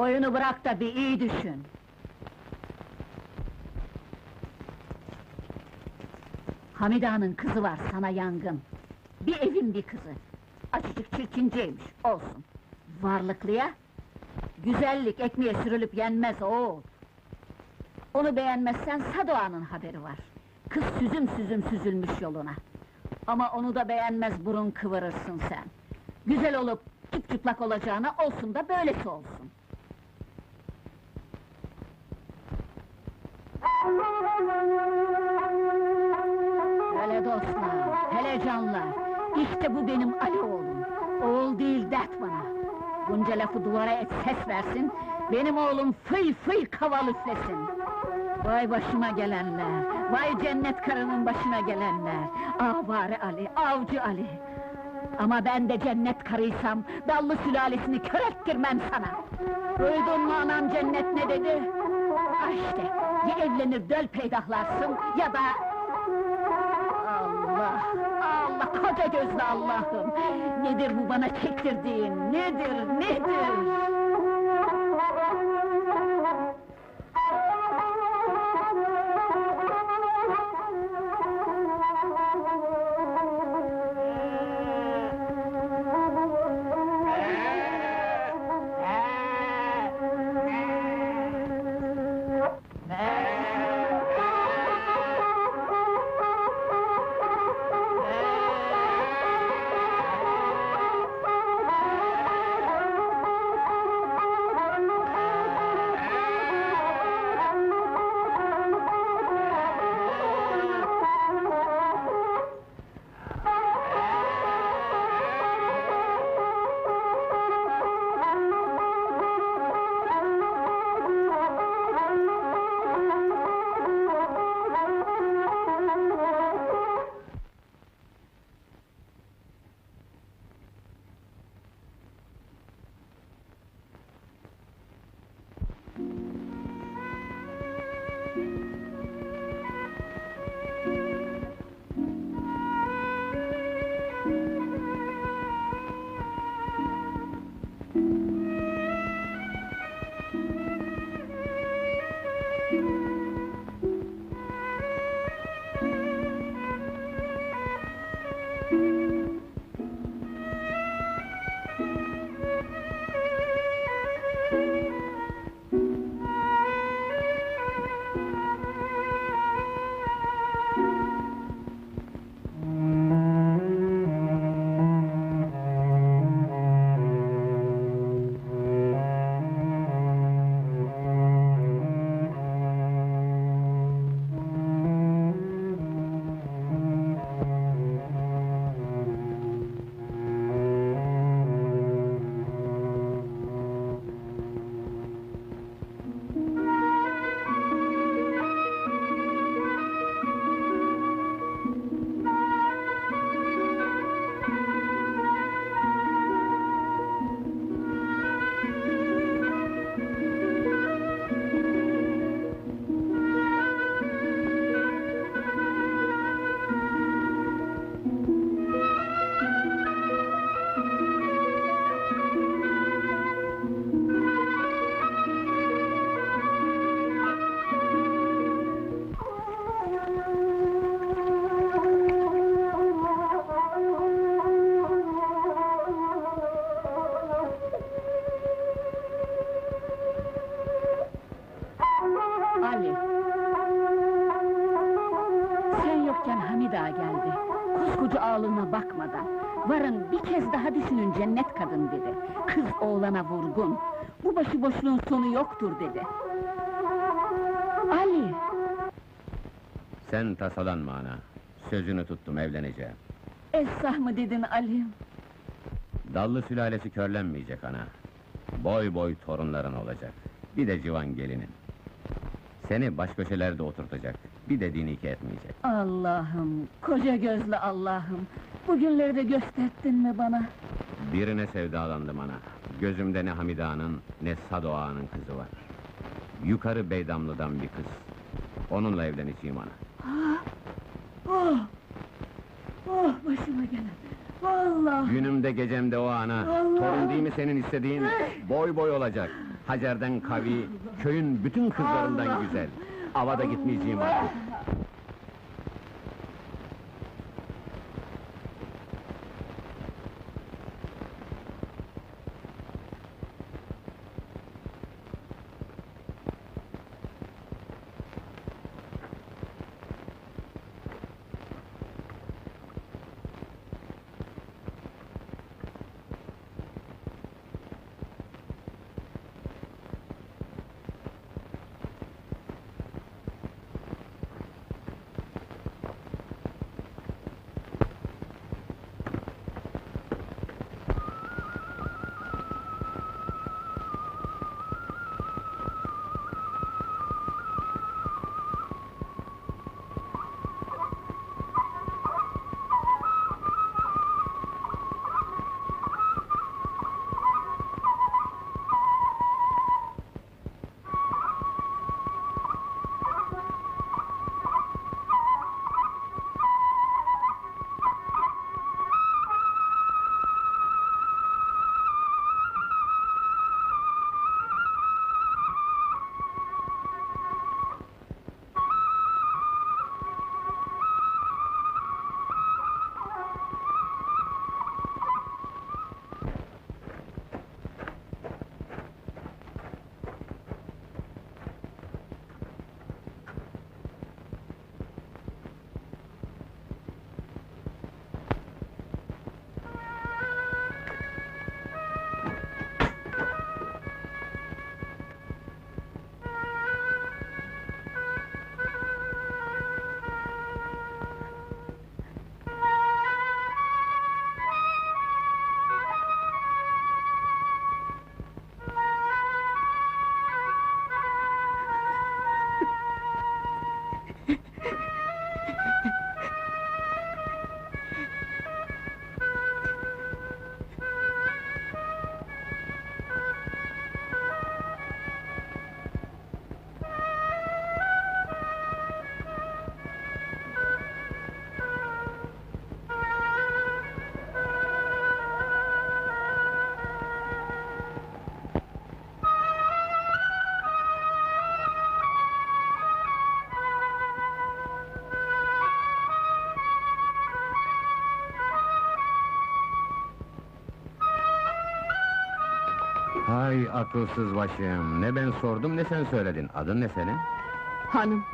Oyunu bırak da bir iyi düşün. Hamide Ağa'nın kızı var sana yangın. Bir evin bir kızı. Açıcık çirkinceymiş, olsun. Varlıklıya, güzellik ekmeğe sürülüp yenmez oğul. Onu beğenmezsen Sadoğan'ın haberi var. Kız süzüm süzüm süzülmüş yoluna. Ama onu da beğenmez burun kıvırırsın sen. Güzel olup çıplak olacağına olsun da böylesi olsun. Hele dostlar, hele canlar, işte bu benim Ali oğlum. Oğul değil dert bana. Bunca lafı duvara et ses versin, benim oğlum fıy fıy kaval üflesin. Vay başıma gelenler, vay cennet karının başına gelenler. Avare Ali, avcı Ali. Ama ben de cennet karıysam, dallı sülalesini kör ettirmem sana. Duydun mu anam cennet ne dedi? Ah işte, ya evlenir döl peydahlarsın, ya da... Allah, Allah, koca gözlü Allah'ım! Nedir bu bana çektirdiğin, nedir, nedir? Ağlığına bakmadan. Varın bir kez daha düşünün cennet kadın dedi. Kız oğlana vurgun. Bu başıboşluğun sonu yoktur dedi. Ali! Sen tasalanma ana. Sözünü tuttum evleneceğim. Esrah mı dedin Ali? Dallı sülalesi körlenmeyecek ana. Boy boy torunların olacak. Bir de civan gelinin. Seni baş köşelerde oturtacak. Bir de dini iki etmeyecek. Allah'ım, koca gözlü Allah'ım! Bugünleri de gösterdin mi bana? Birine sevdalandım ana. Gözümde ne Hamide Ağa'nın ne Sado Ağa'nın kızı var. Yukarı Beydamlı'dan bir kız. Onunla evleneceğim ana. Ah! Oh! Oh başıma gelen! Vallahi! Günümde gecemde o ana. Allah! Torun değil mi senin istediğin? Boy boy olacak. Hacer'den kavi, köyün bütün kızlarından güzel. Avada gitmeyeceğim artık. Hay akılsız başım, ne ben sordum ne sen söyledin. Adın ne senin? Hanım.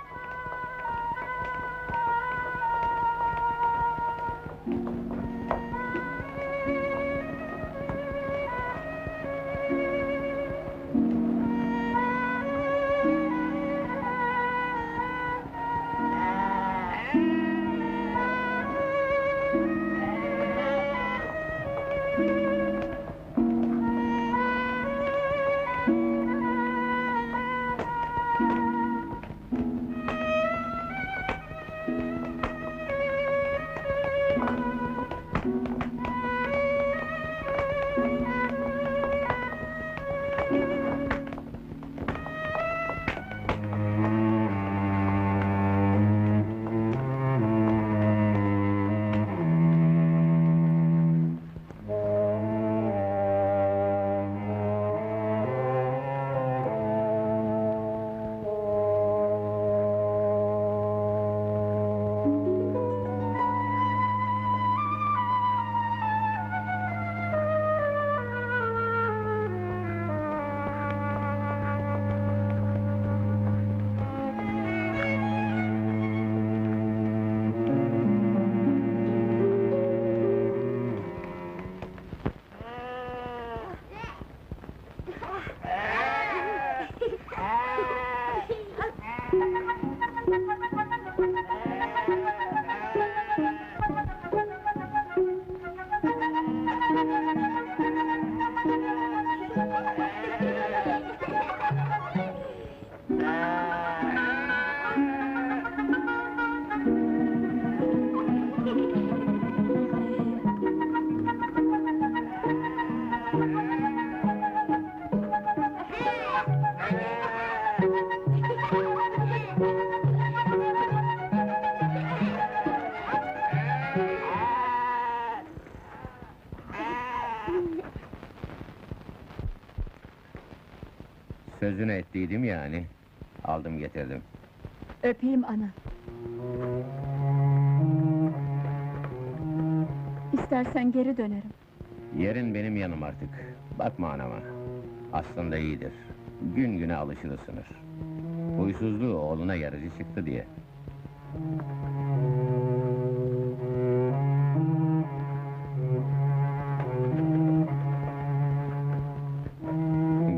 Sözünü ettiydim yani. Aldım getirdim. Öpeyim ana. İstersen geri dönerim. Yerin benim yanım artık. Bakma anama. Aslında iyidir. Gün güne alışır ısınır. Huysuzluğu oğluna yarıcı çıktı diye.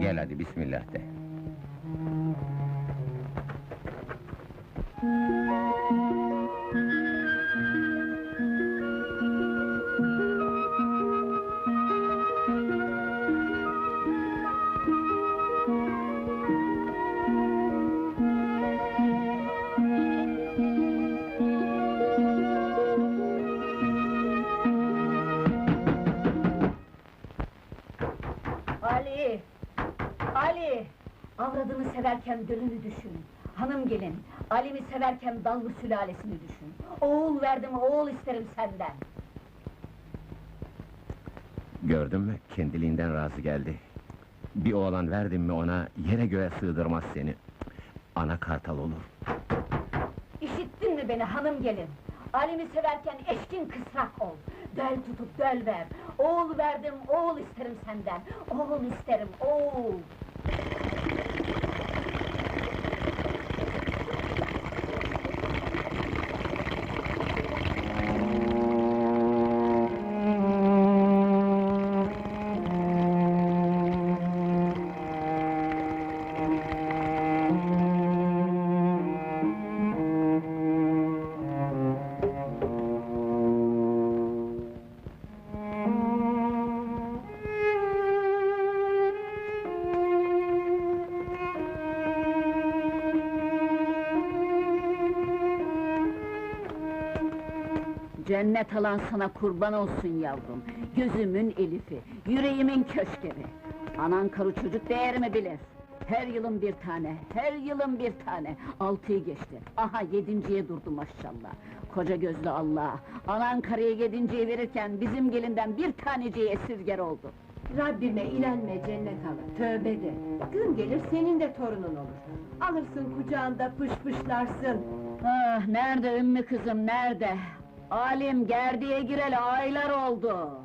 Gel hadi bismillah de. Ali! Avradını severken dölünü düşün. Hanım gelin, Ali'mi severken dallı sülalesini düşün. Oğul verdim, oğul isterim senden. Gördün mü? Kendiliğinden razı geldi. Bir oğlan verdim mi ona, yere göğe sığdırmaz seni. Ana kartal olur. İşittin mi beni hanım gelin? Ali'mi severken eşkin kısrak ol. Döl tutup döl ver. Oğul verdim, oğul isterim senden. Oğul isterim, oğul. Cennet alan sana kurban olsun yavrum. Gözümün elifi, yüreğimin köşkeri. Anan karı çocuk değerimi bilir. Her yılın bir tane, her yılın bir tane. Altıyı geçti. Aha yedinciye durdu maşallah. Koca gözlü Allah. Anan karıya yedinciyi verirken bizim gelinden bir taneciği esirger oldu. Rabbime inanme cennet ala, tövbe de. Gün gelir senin de torunun olur. Alırsın kucağında pış pışlarsın. Ah, nerede ümmü kızım, nerede? Alim gerdiye gireli aylar oldu.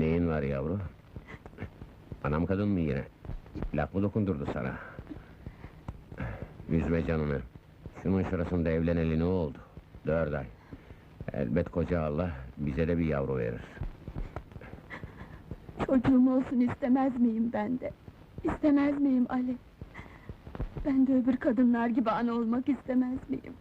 Neyin var yavru? Anam kadın mı yine? Laf mı dokundurdu sana? Üzme canını. Şunun şurasında evleneli ne oldu? Dört ay. Elbet koca Allah bize de bir yavru verir. Çocuğum olsun istemez miyim ben de? İstemez miyim Ali? Ben de öbür kadınlar gibi ana olmak istemez miyim?